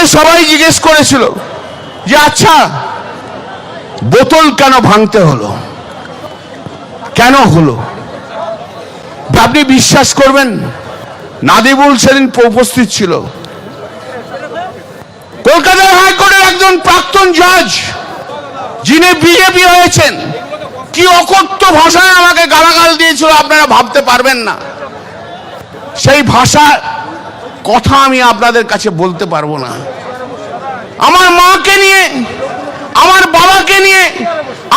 আমাকে সবাই জিজ্ঞেস করেছিল যে আচ্ছা বোতল কেন ভাঙতে হলো? কেন হলো? আপনি বিশ্বাস করবেন, নাদিবুল সেদিন উপস্থিত ছিল। কলকাতার হাইকোর্টের একজন প্রাক্তন জজ যিনি বিজেপি হয়েছেন, কি অকথ্য ভাষায় আমাকে গালাগাল দিয়েছিল আপনারা ভাবতে পারবেন না। সেই ভাষার কথা আমি আপনাদের কাছে বলতে পারব না। আমার মাকে নিয়ে, আমার বাবাকে নিয়ে,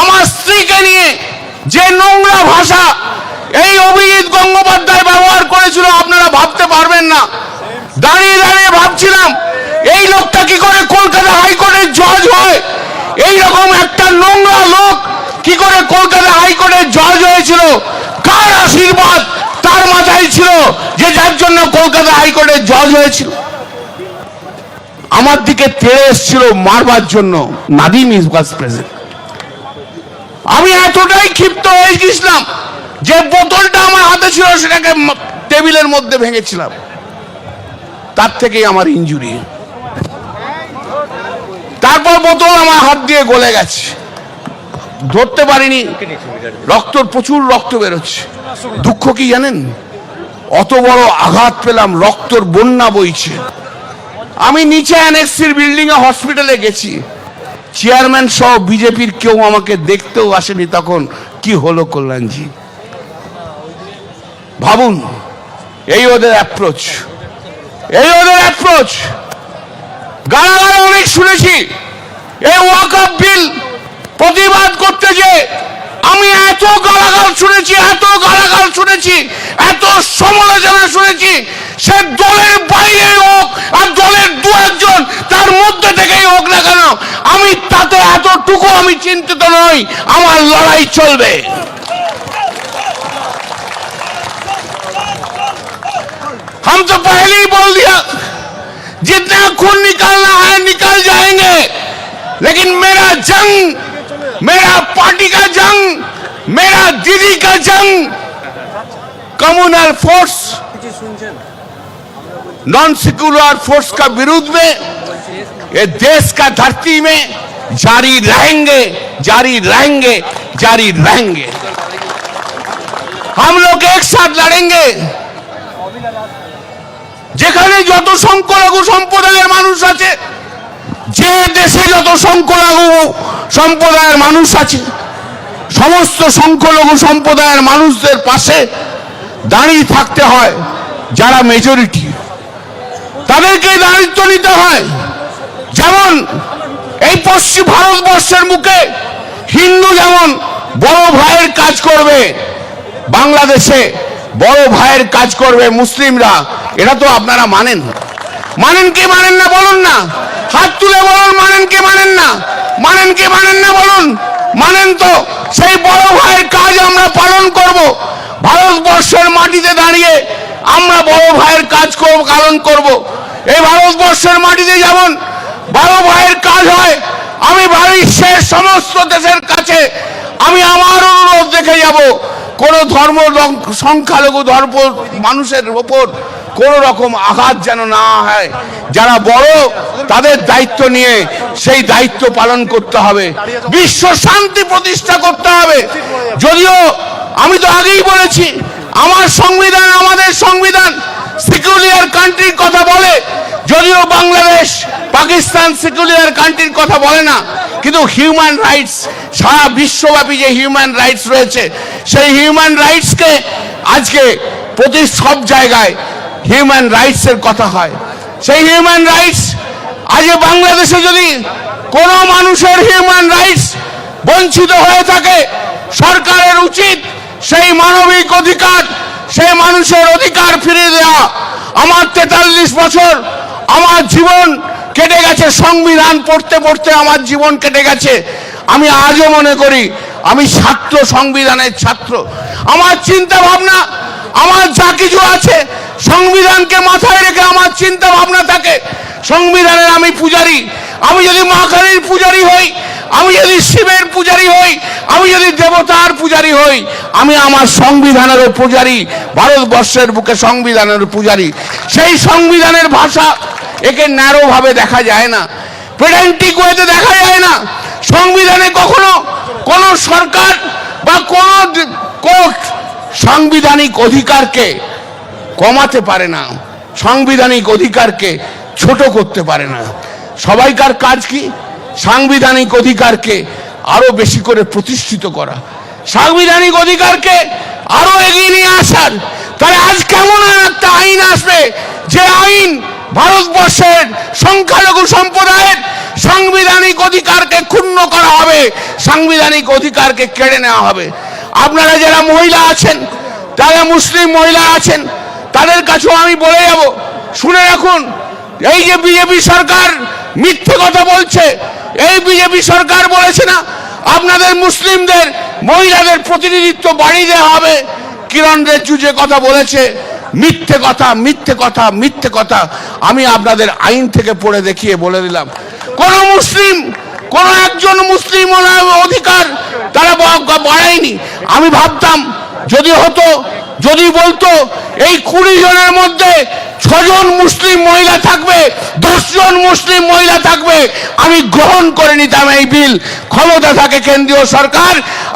আমার স্ত্রীকে নিয়ে যে নোংরা ভাষা এই অভিজিৎ গঙ্গোপাধ্যায় ব্যবহার করেছিল, আপনারা ভাবতে পারবেন না। দাঁড়িয়ে দাঁড়িয়ে ভাবছিলাম, এই লোকটা কি করে কলকাতা হাইকোর্টের জজ হয়? এই রকম একটা নোংরা লোক কি করে কলকাতা হাইকোর্টের জজ হয়েছিল? কার আশীর্বাদ? তার মাথায় ছিল যে যার জন্য কলকাতা হাইকোর্টের জজ হয়েছিল। আমার দিকে তেড়ে এসেছিল মারবার জন্য নাদিম ইজ ওয়াজ প্রেজেন্ট আমি এতটাই ক্ষিপ্ত হয়ে গেছিলাম যে বোতলটা আমার হাতে ছিল, সেটাকে টেবিলের মধ্যে ভেঙেছিলাম। তার থেকেই আমার ইনজুরি তারপর বোতল আমার হাত দিয়ে গলে গেছে। ধরতে পারিনি, রক্তর প্রচুর রক্ত বেরোচ্ছে। দুঃখ কি জানেন? অত বড় আঘাত পেলাম, রক্তর বন্যা বইছে। আমি নিচে অ্যানেক্সির বিল্ডিং এ হসপিটালে গেছি। চেয়ারম্যান সহ বিজেপির কেউ আমাকে দেখতেও আসেনি তখন। কি হলো কল্যাণজি? ভাবুন, এই ওদের অ্যাপ্রোচ এই ওদের অ্যাপ্রোচ গালাগাল অনেক শুনেছি। এই ওয়াকআপ বিল প্রতিবাদ করতে যে আমি এত গালাগাল শুনেছি এত গালাগাল শুনেছি এত সমালোচনা শুনেছি সে দলের বাইরে হোক আর দলের দু একজন তার মধ্যে থেকেই হোক না কেন আমি তাতে এতটুকু আমি চিন্তিত নই আমার লড়াই চলবে हम तो पहले ही बोल दिया जितना खून निकालना है निकल जाएंगे लेकिन मेरा जंग मेरा पार्टी का जंग मेरा दीदी का जंग communal force non secular force का विरुद्ध में ये देश का धरती में जारी रहेंगे जारी रहेंगे जारी रहेंगे हम लोग एक साथ लड़ेंगे যেখানে যত সংখ্যালঘু সম্প্রদায়ের মানুষ আছে যে দেশে যত সংখ্যালঘু সম্প্রদায়ের মানুষ আছে, সমস্ত সংখ্যালঘু সম্প্রদায়ের মানুষদের পাশে দাঁড়িয়ে থাকতে হয় যারা মেজরিটি তাদেরকে দায়িত্ব নিতে হয়। যেমন এই পশ্চিম ভারতবর্ষের মুখে হিন্দু যেমন বড় ভাইয়ের কাজ করবে, বাংলাদেশে বড় ভাইয়ের কাজ করবে মুসলিমরা, এটা তো আপনারা মানেন। মানেন কি মানেন না বলুন না। হাত তুলে বলুন, মানেন কি মানেন না? মানেন কি মানেন না বলুন? মানেন তো। সেই বড় ভাইয়ের কাজ আমরা পালন করব। ভারতবর্ষের মাটিতে দাঁড়িয়ে আমরা বড় ভাইয়ের কাজ করব, পালন করব। এই ভারতবর্ষের মাটিতে যেমন বড় ভাইয়ের কাজ হয়, আমি বিশ্বের সমস্ত দেশের কাছে আমি আমার অনুরোধ দেখে যাব। কোন ধর্ম সংখ্যালঘু ধর্ম মানুষের ওপর কোন রকম আঘাত যেন না হয়। যারা বড়, তাদের দায়িত্ব নিয়ে সেই দায়িত্ব পালন করতে হবে। বিশ্ব শান্তি প্রতিষ্ঠা করতে হবে। যদিও, আমি তো আগেই বলেছি, আমার সংবিধান আমাদের সংবিধান। সেকুলার কান্ট্রির কথা বলে। যদিও বাংলাদেশ, পাকিস্তান সেকুলার কান্ট্রির কথা বলে না, কিন্তু হিউম্যান রাইটস সারা বিশ্বব্যাপী যে হিউম্যান রাইটস রয়েছে, সেই হিউম্যান রাইটসকে আজকে প্রতি সব জায়গায় হিউম্যান রাইটসের কথা হয়। সেই হিউম্যান রাইটস আজ বাংলাদেশে যদি কোনো মানুষের হিউম্যান রাইটস বঞ্চিত হয়ে থাকে, সরকারের উচিত সেই মানবিক অধিকার, সেই মানুষের অধিকার ফিরিয়ে দেওয়া। আমার তেতাল্লিশ বছর আমার জীবন কেটে গেছে, সংবিধান পড়তে পড়তে আমার জীবন কেটে গেছে। আমি আজও মনে করি, আমি ছাত্র, সংবিধানের ছাত্র। আমার চিন্তা ভাবনা আমার যা কিছু আছে সংবিধানকে মাথায় রেখে আমার চিন্তা ভাবনা থাকে। সংবিধানের আমি পূজারি। আমি যদি মা কালীর পূজারি হই, আমি যদি শিবের পূজারি হই, আমি যদি দেবতার পূজারি হই, আমি আমার সংবিধানেরও পূজারি, ভারতবর্ষের বুকে সংবিধানের পূজারি। সেই সংবিধানের ভাষা একে ন্যারোভাবে দেখা যায় না। পেডেন্টিক ওয়েতে দেখা যায় না। সংবিধানে কখনো কোন সরকার বা কোন সাংবিধানিক অধিকারকে কমাতে পারে না, সাংবিধানিক অধিকারকে ছোট করতে পারে না। সবাইকার কাজ কি? সাংবিধানিক অধিকারকে আরও বেশি করে প্রতিষ্ঠিত করা। সাংবিধানিক অধিকারকে আরও এগিয়ে নিয়ে আসার। তাহলে আজ কেমন একটা আইন আসবে? যে আইন ভারতবর্ষের সংখ্যালঘু সম্প্রদায়ের সাংবিধানিক অধিকারকে ক্ষুণ্ণ করা হবে, সাংবিধানিক অধিকারকে কেড়ে নেওয়া হবে। আপনারা যারা মহিলা আছেন, তারা মুসলিম মহিলা আছেন তাদের কাছেও আমি বলে যাব। শুনে রাখুন, এই যে বিজেপি সরকার মিথ্যে কথা বলছে, এই বিজেপি সরকার বলেছে না, আপনাদের মুসলিমদের, মহিলাদের প্রতিনিধিত্ব বাড়িয়ে দেওয়া হবে। কিরণ রেজ্জু যে কথা বলেছে, মিথ্যে কথা মিথ্যে কথা মিথ্যে কথা, আমি আপনাদের আইন থেকে পড়ে দেখিয়ে বলে দিলাম। কোন মুসলিম, কোন একজন মুসলিম অধিকার তারা বাড়ায়নি। আমি ভাবতাম, যদি হতো যদি বলতো, এই কুড়ি জনের মধ্যে ছজন মুসলিম মহিলা থাকবে, দশজন মুসলিম মহিলা থাকবে, আমি গ্রহণ করে নিতাম এই বিল। ক্ষমতা থাকে কেন্দ্রীয় সরকার।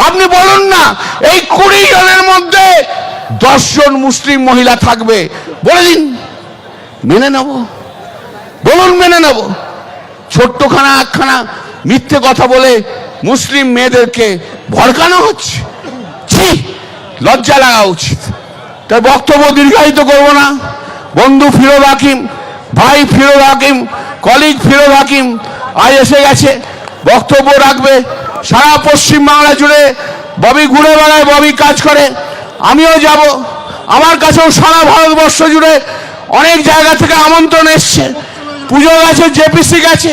আপনি বলুন না, এই কুড়ি জনের মধ্যে দশজন মুসলিম মহিলা থাকবে। বলে দিন, মেনে নেব। বলুন, মেনে নেব। ছোট্টখানা একখানা মিথ্যে কথা বলে মুসলিম মেয়েদেরকে ভড়কানো হচ্ছে? ছি! লজ্জা লাগা উচিত। তাই বক্তব্য দীর্ঘায়িত করব না। বন্ধু ফিরোজ হাকিম, ভাই ফিরোজ হাকিম কলিগ ফিরোজ হাকিম, আজ এসে গেছে। বক্তব্য রাখবে সারা পশ্চিম বাংলা জুড়ে। ববি ঘুরে বেড়ায় ববি কাজ করে। আমিও যাব। আমার কাছেও সারা ভারতবর্ষ জুড়ে অনেক জায়গা থেকে আমন্ত্রণ এসছে। পুজো গেছে জেপিসি গেছে।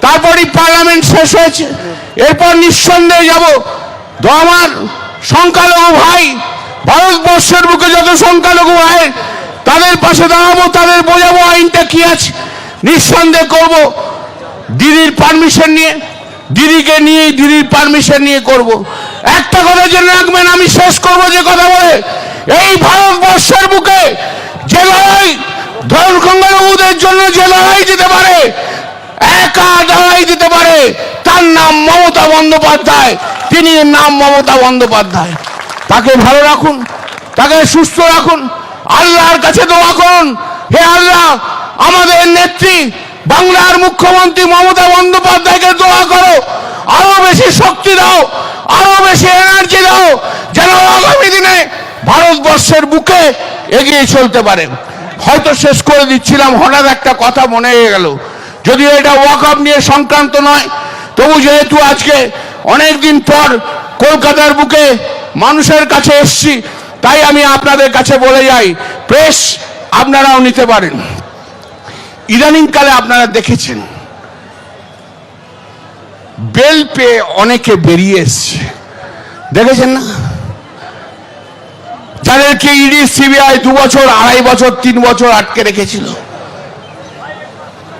তারপরই পার্লামেন্ট শেষ হয়েছে। এরপর নিঃসন্দেহে যাব। তো আমার সংখ্যালঘু ভাই, ভারতবর্ষের বুকে যত সংখ্যালঘু ভাই, তাদের পাশে দাঁড়াবো, তাদের বোঝাবো আইনটা কি আছে। নিঃসন্দেহ করব। দিদির পারমিশন নিয়ে, দিদিকে নিয়ে, দিদির পারমিশন নিয়ে করব। একটা কথা জেনে রাখবেন, আমি শেষ করব যে কথা বলে। এই ভারতবর্ষের বুকে যে লড়াই ধর্মগঙ্গারবুদের জন্য যে লড়াই দিতে পারে, একা লড়াই দিতে পারে, তার নাম মমতা বন্দ্যোপাধ্যায়। তিনি নাম মমতা বন্দ্যোপাধ্যায়। তাকে ভালো রাখুন, তাকে সুস্থ রাখুন, আল্লাহর কাছে দোয়া করুন। হে আল্লাহ, আমাদের নেত্রী, বাংলার মুখ্যমন্ত্রী মমতা বন্দ্যোপাধ্যায়কে দোয়া করো। আরও বেশি শক্তি দাও, আরও বেশি এনার্জি দাও, যেন আগামী দিনে ভারতবর্ষের বুকে এগিয়ে চলতে পারে। হয়তো শেষ করে দিচ্ছিলাম, হঠাৎ একটা কথা মনে হয়ে গেল। যদিও এটা ওয়াক আপ নিয়ে সংক্রান্ত নয়, তবু যেহেতু আজকে অনেক দিন পর কলকাতার বুকে মানুষের কাছে এসছি, তাই আমি আপনাদের কাছে বলে যাই প্রেস আপনারাও নিতে পারেন। ইদানিংকালে আপনারা দেখেছেন, বেল পেয়ে অনেকে বেরিয়ে এসছে। দেখেছেন না? যাদেরকে ইডি, সিবিআই দু বছর, আড়াই বছর, তিন বছর আটকে রেখেছিল।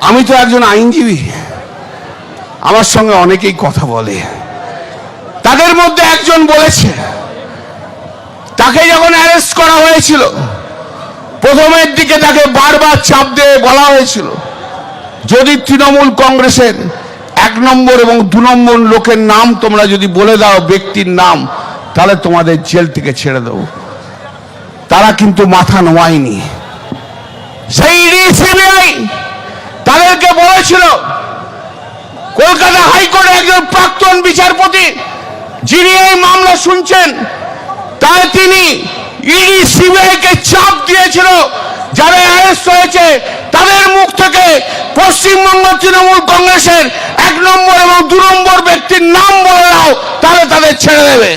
আমি তো একজন আইনজীবী, আমার সঙ্গে অনেকেই কথা বলে। তাদের মধ্যে একজন বলেছে, তাকে যখন অ্যারেস্ট করা হয়েছিল, প্রথমের দিকে তাকে বারবার চাপ দিয়ে বলা হয়েছিল, যদি তৃণমূল কংগ্রেসের এক নম্বর এবং দু নম্বর লোকের নাম তোমরা যদি বলে দাও, ব্যক্তির নাম, তাহলে তোমাদের জেল থেকে ছেড়ে দেবো। তারা কিন্তু মাথা নোয়ায়নি। সেই সিবিআই তাদেরকে বলেছিল, কলকাতা হাইকোর্টে একজন প্রাক্তন বিচারপতি যিনি এই মামলা শুনছেন তাই তিনি ইডি সিবিআই কে চাপ দিয়েছিল যারা অ্যারেস্ট হয়েছে, তাদের মুখ থেকে পশ্চিমবঙ্গ তৃণমূল কংগ্রেসের এক নম্বর এবং দু নম্বর ব্যক্তির নাম বলে দাও তাহলে তাদের ছেড়ে দেবে।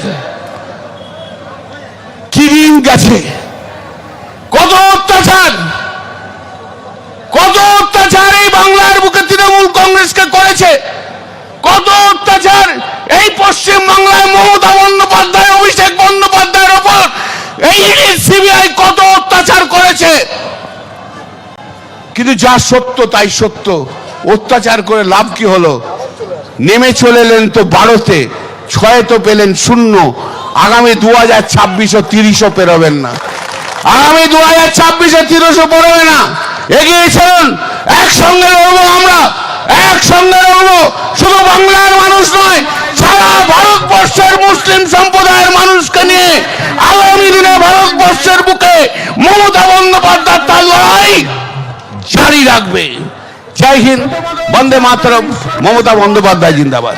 কি দিন গেছে? কত অত্যাচার! কত অত্যাচার এই বাংলার বুকে তৃণমূল কংগ্রেসকে করেছে! কত অত্যাচার! এই পশ্চিম বাংলায় মমতা বন্দ্যোপাধ্যায়, অভিষেক বন্দ্যোপাধ্যায়ের ওপর এই সিবিআই কত অত্যাচার করেছে? কিন্তু যা সত্য, তাই সত্য। অত্যাচার করে লাভ কি হলো? নেমে চলে এলেন তো বারোতে ছয় তো পেলেন শূন্য। আগামী দু হাজার ছাব্বিশও তিরিশও পেরোবেন না। আগামী দু হাজার ছাব্বিশে তিরিশও পড়বে না। এগিয়ে চলুন, একসঙ্গে লড়বো আমরা। একসঙ্গে লড়বো শুধু বাংলার মানুষ নয়, সারা ভারতবর্ষের মুসলিম সম্প্রদায়ের মানুষকে নিয়ে আগামী দিনে ভারতবর্ষের বুকে মমতা বন্দ্যোপাধ্যায় তার লড়াই জারি রাখবে। জয় হিন্দ, বন্দে মাতরম, মমতা বন্দ্যোপাধ্যায় জিন্দাবাদ।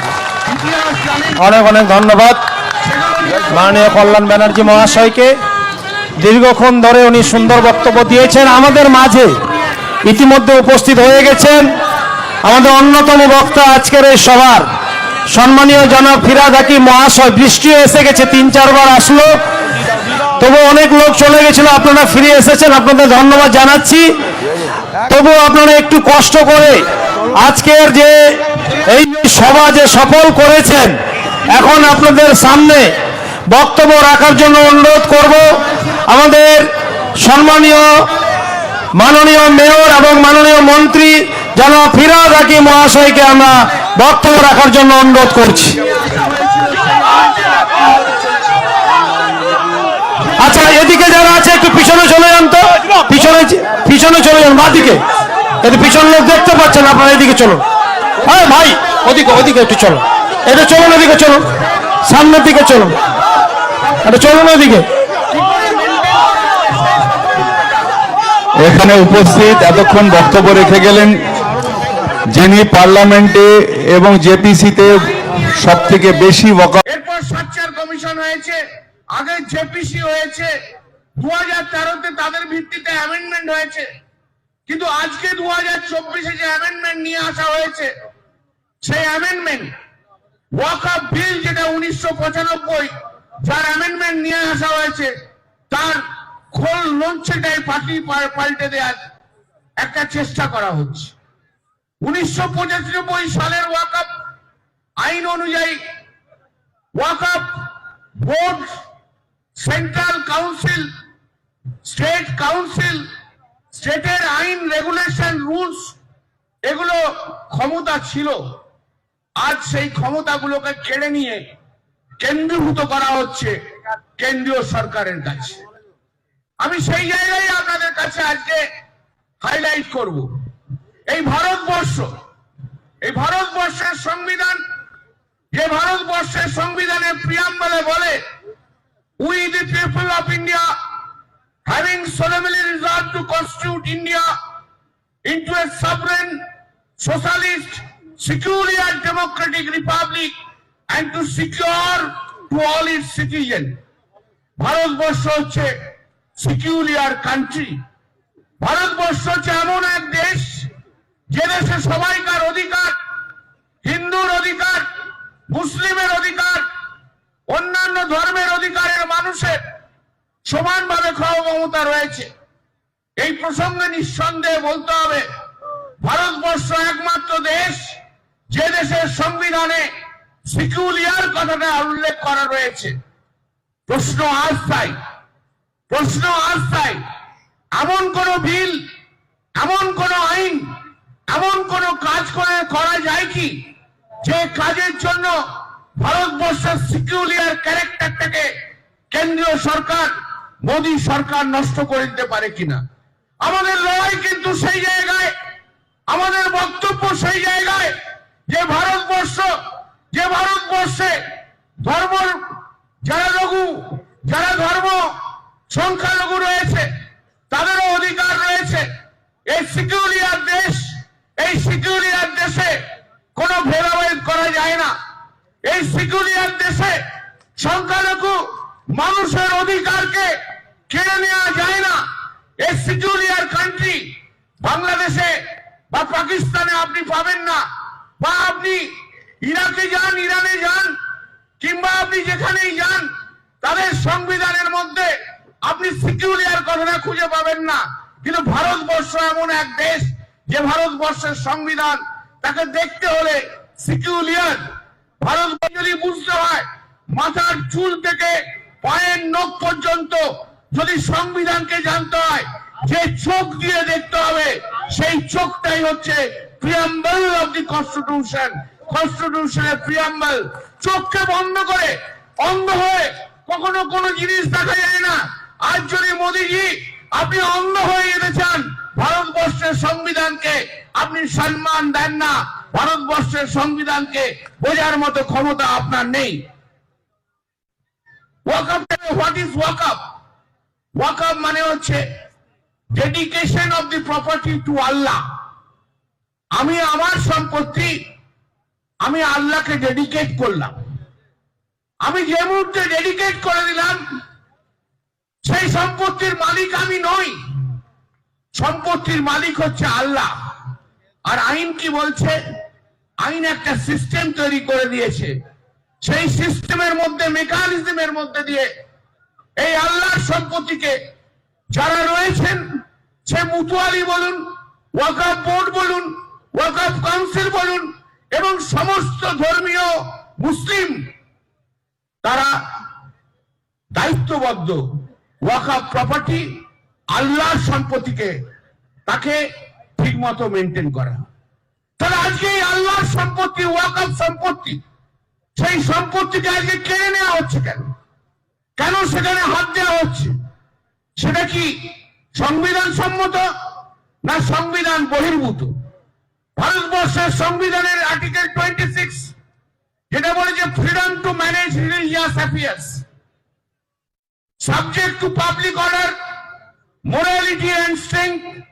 অনেক অনেক ধন্যবাদ। মাননীয় কল্যাণ ব্যানার্জি মহাশয়কে। দীর্ঘক্ষণ ধরে উনি সুন্দর বক্তব্য দিয়েছেন। আমাদের মাঝে ইতিমধ্যে উপস্থিত হয়ে গেছেন। আমাদের অন্যতম বক্তা আজকের এই সভার। সম্মানীয় জনাব ফিরাদ মহাশয় বৃষ্টিও এসে গেছে, তিন চারবার আসলো। তবু অনেক লোক চলে গেছিল, আপনারা ফিরে এসেছেন, আপনাদের ধন্যবাদ জানাচ্ছি। তবু আপনারা একটু কষ্ট করে আজকের যে এই সভা যে সফল করেছেন, এখন আপনাদের সামনে বক্তব্য রাখার জন্য অনুরোধ করব। আমাদের সম্মানীয়, মাননীয় মেয়র এবং মাননীয় মন্ত্রী জনাব ফিরাদ হাকিম মহাশয়কে আমরা বক্তব্য রাখার জন্য অনুরোধ করছি। আচ্ছা এদিকে যারা আছে, একটু পিছনে চলে যান তো। পিছনে পিছনে চলে যান, বাদিকে। এতে পিছন লোক দেখতে পাচ্ছেন, আপনারা এদিকে চলুন। হ্যাঁ ভাই, ওদিকে ওদিকে একটু চলো এটা চলুন ওদিকে চলুন। সামনের দিকে চলুন। এটা চলুন ওদিকে। এখানে উপস্থিত, এতক্ষণ বক্তব্য রেখে গেলেন যিনি পার্লামেন্টে এবং জেপিসিতে সব থেকে বেশি বকা এরপর সাচ্চার কমিশন হয়েছে, আগে জেপিসি হয়েছে দু হাজার তাদের ভিত্তিতে অ্যামেন্ডমেন্ট হয়েছে। কিন্তু আজকে দু হাজার চব্বিশে যে অ্যামেন্ডমেন্ট নিয়ে আসা হয়েছে, সেই অ্যামেন্ডমেন্ট বিল যেটা উনিশশো পঁচানব্বই, যার অ্যামেন্ডমেন্ট নিয়ে আসা হয়েছে, তার খোল লঞ্চেটাই পাল্টে দেওয়ার একটা চেষ্টা করা হচ্ছে। উনিশশো পঁচানব্বই সালের ওয়াক আপ আইন অনুযায়ী Waqf board, central council, state council, স্টেটের আইন রেগুলেশন রুলস, এগুলো ক্ষমতা ছিল। আজ সেই ক্ষমতাগুলোকে কেড়ে নিয়ে কেন্দ্রীভূত করা হচ্ছে কেন্দ্রীয় সরকারের কাছে। আমি সেই জায়গায় আপনাদের কাছে আজকে হাইলাইট করব। এই ভারতবর্ষ, এই ভারতবর্ষের সংবিধান, যে ভারতবর্ষের সংবিধানে প্রিয়াম বলে we the people of India having solemnly resolved to constitute India into a sovereign socialist secular democratic republic and to secure to all its citizen Bharatvarsha হচ্ছে সিকিউরিয়ার কান্ট্রি ভারতবর্ষ হচ্ছে এমন এক দেশ যে দেশে সবাইকার অধিকার, হিন্দুর অধিকার, মুসলিমের অধিকার, অন্যান্য ধর্মের অধিকারের মানুষের সমানভাবে ক্ষমতা রয়েছে। এই প্রসঙ্গে নিঃসন্দেহে বলতে হবে, ভারতবর্ষ একমাত্র দেশ যে দেশের সংবিধানে সিকিউলিয়ার কথাটা উল্লেখ করা রয়েছে। প্রশ্ন আজ প্রশ্ন তাই, এমন কোন বিল, এমন কোন আইন এমন কোন কাজ করে করা যায় কি? যে কাজের জন্য ভারতবর্ষের সিকিউরিয়ার ক্যারেক্টারটাকে কেন্দ্রীয় সরকার, মোদী সরকার নষ্ট করে দিতে পারে কিনা? আমাদের লড়াই কিন্তু সেই জায়গায়, আমাদের বক্তব্য সেই জায়গায় যে ভারতবর্ষ, যে ভারতবর্ষে ধর্ম, যারা লঘু যারা ধর্ম সংখ্যালঘু রয়েছে, তাদেরও অধিকার রয়েছে। এই সিকিউরিয়ার দেশ সিকিউরিয়ার দেশে কোনো ভেদাভেদ করা যায় না। এই সিকিউরিয়ার দেশে সংখ্যালঘু মানুষের অধিকারকে কেড়ে নেওয়া যায় না। এই সিকিউরিয়ার কান্ট্রি বাংলাদেশে বা পাকিস্তানে আপনি পাবেন না। বা আপনি ইরাকে যান, ইরানে যান, কিংবা আপনি যেখানেই যান, তাদের সংবিধানের মধ্যে আপনি সিকিউরিয়ার কথাটা খুঁজে পাবেন না। কিন্তু ভারতবর্ষ এমন এক দেশ যে ভারতবর্ষের সংবিধান, তাকে দেখতে হলে সিকিউরিয়ার ভারত যদি বুঝতে হয়, মাথার চুল থেকে পায়ের নখ পর্যন্ত যদি সংবিধানকে জানতে হয়, যে চোখ দিয়ে দেখতে হবে, সেই চোখটাই হচ্ছে প্রিয়াম্বল অফ দি কনস্টিটিউশন কনস্টিটিউশনের প্রিয়াম্বল চোখকে বন্ধ করে, অন্ধ হয়ে কখনো কোনো জিনিস দেখা যায় না। আজ যদি মোদিজি, আপনি অন্ধ হয়ে যেতে ভারতবর্ষের সংবিধানকে আপনি সম্মান দেন না, ভারতবর্ষের সংবিধানকে বোঝার মতো ক্ষমতা আপনার নেই। ওয়াকআপ হোয়াট ইজ ওয়াকআপ ওয়াকআপ মানে হচ্ছে dedication of the property to Allah আমি আমার সম্পত্তি, আমি আল্লাহকে ডেডিকেট করলাম। আমি যে মুহূর্তে ডেডিকেট করে দিলাম, সেই সম্পত্তির মালিক আমি নই। সম্পত্তির মালিক হচ্ছে আল্লাহ। আর আইন কি বলছে? আইন একটা সিস্টেম তৈরি করে দিয়েছে। সেই সিস্টেমের মধ্যে মেকানিজমের মধ্যে দিয়ে এই আল্লাহর সম্পত্তিকে যারা রয়েছেন, সে মুতুয়ালি বলুন, ওয়াকাফ বোর্ড বলুন, ওয়াকাফ কাউন্সিল বলুন এবং সমস্ত ধর্মীয় মুসলিম, তারা দায়িত্ববদ্ধ। ওয়াকাফ প্রপার্টি আল্লাহর সম্পত্তিকে তাকে ঠিক মতো মেনটেন করা। তাহলে আজকে আল্লাহর সম্পত্তি ওয়াকাফ সম্পত্তি সেই সম্পত্তিকে আজকে কেড়ে নেওয়া হচ্ছে কেন? কেন সেখানে হাত দেওয়া হচ্ছে? সেটা কি সংবিধান সম্মত না সংবিধান বহির্ভূত? ভারতবর্ষের সংবিধানের আর্টিকেল টোয়েন্টি সিক্স যেটা বলেছে freedom to manage religious affairs subject to public order, morality and strength,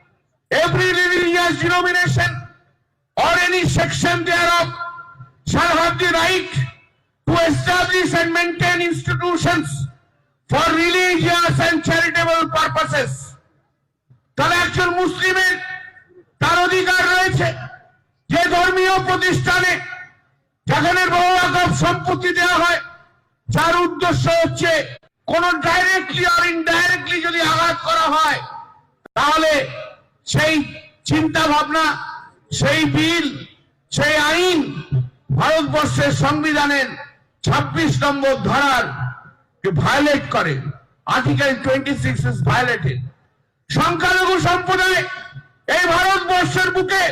every religious denomination or any section thereof shall have the right to establish and maintain institutions for religious and charitable purposes. তাহলে একজন মুসলিমের তার অধিকার রয়েছে যে ধর্মীয় প্রতিষ্ঠানে যেখানে বহু রকম সম্পত্তি দেওয়া হয় যার উদ্দেশ্য হচ্ছে কোন ডাইরেক্টলি আর ইনডাইরেক্টলি যদি আঘাত করা হয়, তাহলে সেই চিন্তা ভাবনা সেই বিল, সেই আইন ভারতবর্ষের সংবিধানের ছাব্বিশ নম্বর ধরার ভায়োলেট করে। Article twenty six is violated সংখ্যালঘু সম্প্রদায় এই ভারতবর্ষের বুকে,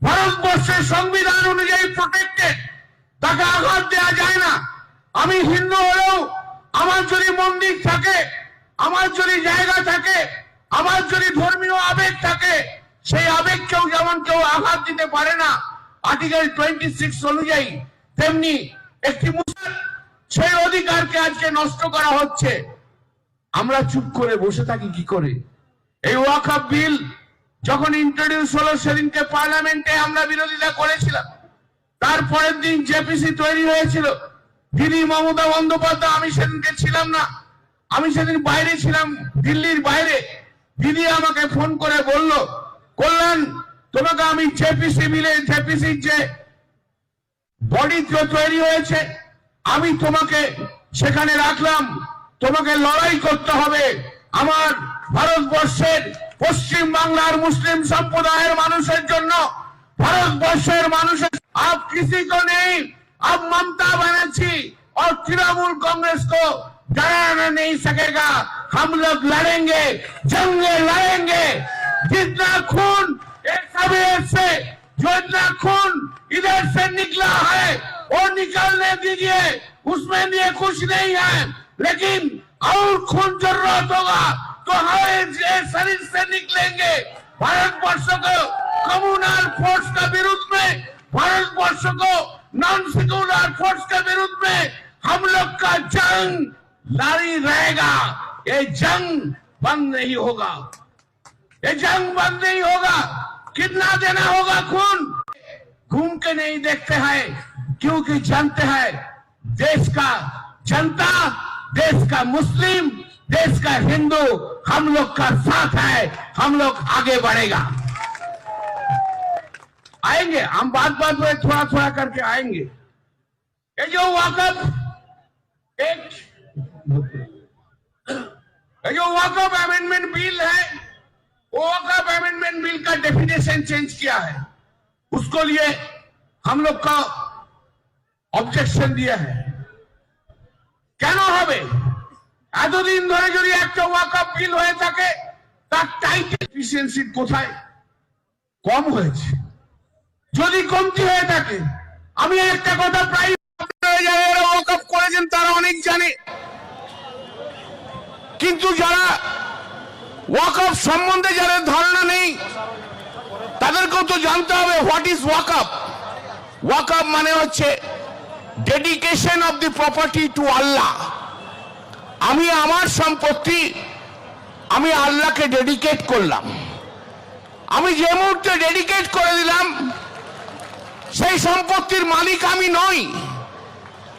ভারতবর্ষের সংবিধান অনুযায়ী প্রোটেক্টেড তাকে আঘাত দেওয়া যায় না। আমি হিন্দু হলেও আমার যদি মন্দির থাকে, আমার যদি জায়গা থাকে, আমার যদি ধর্মীয় আবেগ থাকে, সেই আবেগ কেউ যেমন কেউ আঘাত দিতে পারে না, আর্টিকেল টোয়েন্টি সিক্স অনুযায়ী, তেমনি একটি মুসলিম, সেই অধিকারকে আজকে নষ্ট করা হচ্ছে। আমরা চুপ করে বসে থাকি কি করে? এই ওয়াকআপ বিল যখন ইন্ট্রোডিউস হলো, সেদিনকে পার্লামেন্টে আমরা বিরোধিতা করেছিলাম। তারপরের দিন জেপিসি তৈরি হয়েছিল। তিনি মমতা বন্দ্যোপাধ্যায়, আমি সেদিনকে ছিলাম না। আমি সেদিন বাইরে ছিলাম, দিল্লির বাইরে। দিদি আমাকে ফোন করে বলল, কল্যাণ, তোমাকে আমি জেপিসি মিলে, জেপিসির যে বডি তৈরি হয়েছে, আমি তোমাকে সেখানে রাখলাম। তোমাকে লড়াই করতে হবে। আমার ভারতবর্ষের পশ্চিম বাংলার মুসলিম সম্প্রদায়ের মানুষের জন্য, ভারতবর্ষের মানুষের আপ কিছু তো নেই। अब ममता बनर्जी और तृणमूल कांग्रेस को डराना नहीं सकेगा। हम लोग लड़ेंगे, जंगे लड़ेंगे। जितना खून से जो इतना खून इधर से निकला है, वो निकलने दीजिए। उसमें लिए कुछ नहीं है। लेकिन और खून ज़रूरत होगा तो हम शरीर से निकलेंगे। भारत भारतवर्ष को कम्युनल फोर्स का विरुद्ध में भारत भारतवर्ष को नॉन सेक्युलर फोर्स के विरुद्ध में हम लोग का जंग जारी रहेगा। ये जंग बंद नहीं होगा। ये जंग बंद नहीं होगा। कितना देना होगा खून? घूम के नहीं देखते हैं, क्योंकि जानते हैं, देश का जनता, देश का मुस्लिम, देश का हिंदू हम लोग का साथ है, हम लोग आगे बढ़ेगा। आएंगे हम बात बात में थोड़ा थोड़ा करके आएंगे ये जो वाकफ एक ये जो वाकफ अमेंडमेंट बिल है वो वाकफ अमेंडमेंट बिल का डेफिनेशन चेंज किया है उसको लिए हम लोग का অবজেকশন দিয়া হ্যাঁ কেন হবে এতদিন ধরে যদি একটা ওয়াকআপ বিল হয়ে থাকে তার টাইটেল এফিসিয়েন্সি কোথায় কম হয়েছে যদি কমতি হয়ে থাকে, আমি একটা কথা প্রায় করেছেন, তারা অনেক জানে। কিন্তু যারা ওয়াকআপ সম্বন্ধে যাদের ধারণা নেই, তাদেরকেও তো জানতে হবে হোয়াট ইজ ওয়াকআপ ওয়াকআপ মানে হচ্ছে dedication of the property to Allah আমি আমার সম্পত্তি, আমি আল্লাহকে ডেডিকেট করলাম। আমি যে মুহূর্তে ডেডিকেট করে দিলাম সেই সম্পত্তির মালিক আমি নই।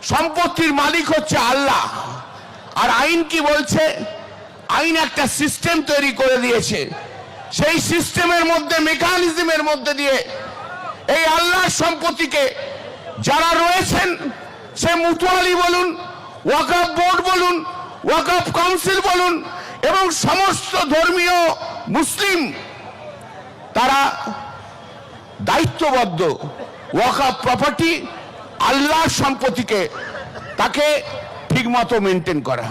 সম্পত্তির মালিক হচ্ছে আল্লাহ। আর আইন কি বলছে? আইন একটা সিস্টেম তৈরি করে দিয়েছে। সেই সিস্টেমের মধ্যে, মেকানিজমের মধ্যে দিয়ে এই আল্লাহর সম্পত্তিকে যারা রয়েছেন, সে মুতুয়ালি বলুন, ওয়াকআপ বোর্ড বলুন, ওয়াকআপ কাউন্সিল বলুন এবং সমস্ত ধর্মীয় মুসলিম, তারা দায়িত্ববদ্ধ। ওয়াকআপ প্রপার্টি আল্লাহর সম্পত্তিকে তাকে ঠিকমতো মেনটেন করা।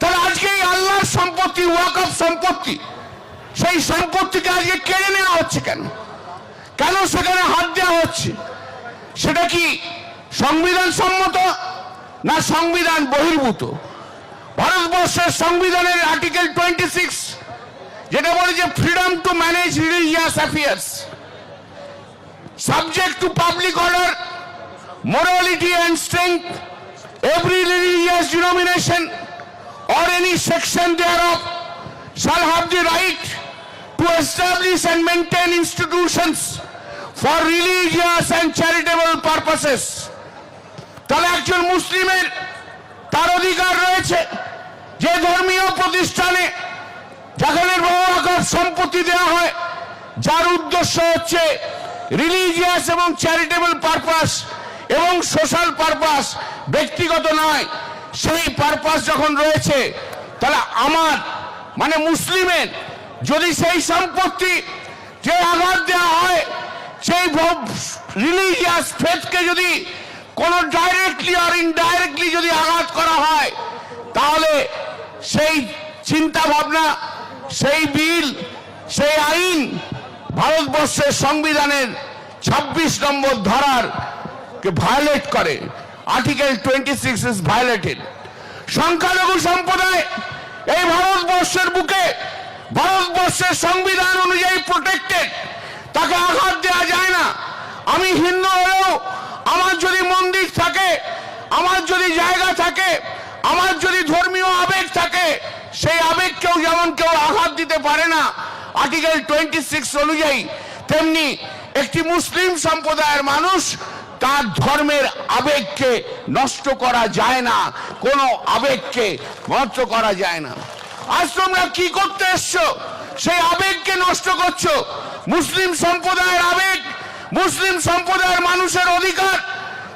তাহলে আজকে এই আল্লাহর সম্পত্তি ওয়াকআপ সম্পত্তি, সেই সম্পত্তিকে আজকে কেড়ে নেওয়া হচ্ছে কেন? কেন সেখানে হাত দেওয়া হচ্ছে? সেটা কি সংবিধান সম্মত না সংবিধান বহির্ভূত? ভারতবর্ষের সংবিধানের আর্টিকেল টোয়েন্টি সিক্স যেটা বলে যে freedom to manage religious affairs subject to public order, morality and strength, every religious denomination or any section thereof shall have the right to establish and maintain institutions for religious and charitable purposes. তাহলে একজন মুসলিমের তার অধিকার রয়েছে যে ধর্মীয় প্রতিষ্ঠানে যেখানে বহু সম্পত্তি দেওয়া হয় যার উদ্দেশ্য হচ্ছে রিলিজিয়াস এবং চ্যারিটেবল পারপাস এবং সোশ্যাল পারপাস ব্যক্তিগত নয়। সেই পারপাস যখন রয়েছে, তাহলে আমার মানে মুসলিমের, যদি সেই সম্পত্তি যে আঘাত দেওয়া হয়, সেই রিলিজিয়াস ফেথকে যদি কোনো ডাইরেক্টলি আর ইনডাইরেক্টলি যদি আঘাত করা হয়, তাহলে সেই চিন্তা ভাবনা সেই বিল, সেই আইন ভারতবর্ষের সংবিধানের ২৬ নম্বর ধারার কে ভায়োলেট করে। Article twenty six is violated সংখ্যালঘু সম্প্রদায় এই ভারতবর্ষের বুকে ভারতবর্ষের সংবিধান অনুযায়ী প্রোটেক্টেড তাকে আঘাত দেওয়া যায় না। আমি হিন্দু হলেও আমার যদি মন্দির থাকে, আমার যদি জায়গা থাকে, আমার যদি ধর্মীয় আবেগ থাকে, সেই আবেগকেও যেমন কেউ আঘাত দিতে পারে না আর্টিকেল টোয়েন্টি সিক্স অনুযায়ী তেমনি একটি মুসলিম সম্প্রদায়ের মানুষ তার ধর্মের আবেগকে নষ্ট করা যায় না, কোনো আবেগকে নষ্ট করা যায় না। আজ তোমরা কি করতে এসছো? সেই আবেগকে নষ্ট করছ? মুসলিম সম্প্রদায়ের আবেগ, মুসলিম সম্প্রদায়ের মানুষের অধিকার,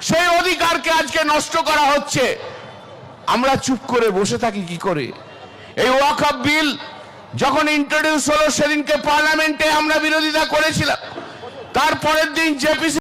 সেই অধিকারকে আজকে নষ্ট করা হচ্ছে। আমরা চুপ করে বসে থাকি কি করে? এই ওয়াকআপ বিল যখন ইন্ট্রোডিউস হলো সেদিনকে পার্লামেন্টে আমরা বিরোধিতা করেছিলাম। তারপরের দিন জেপিসি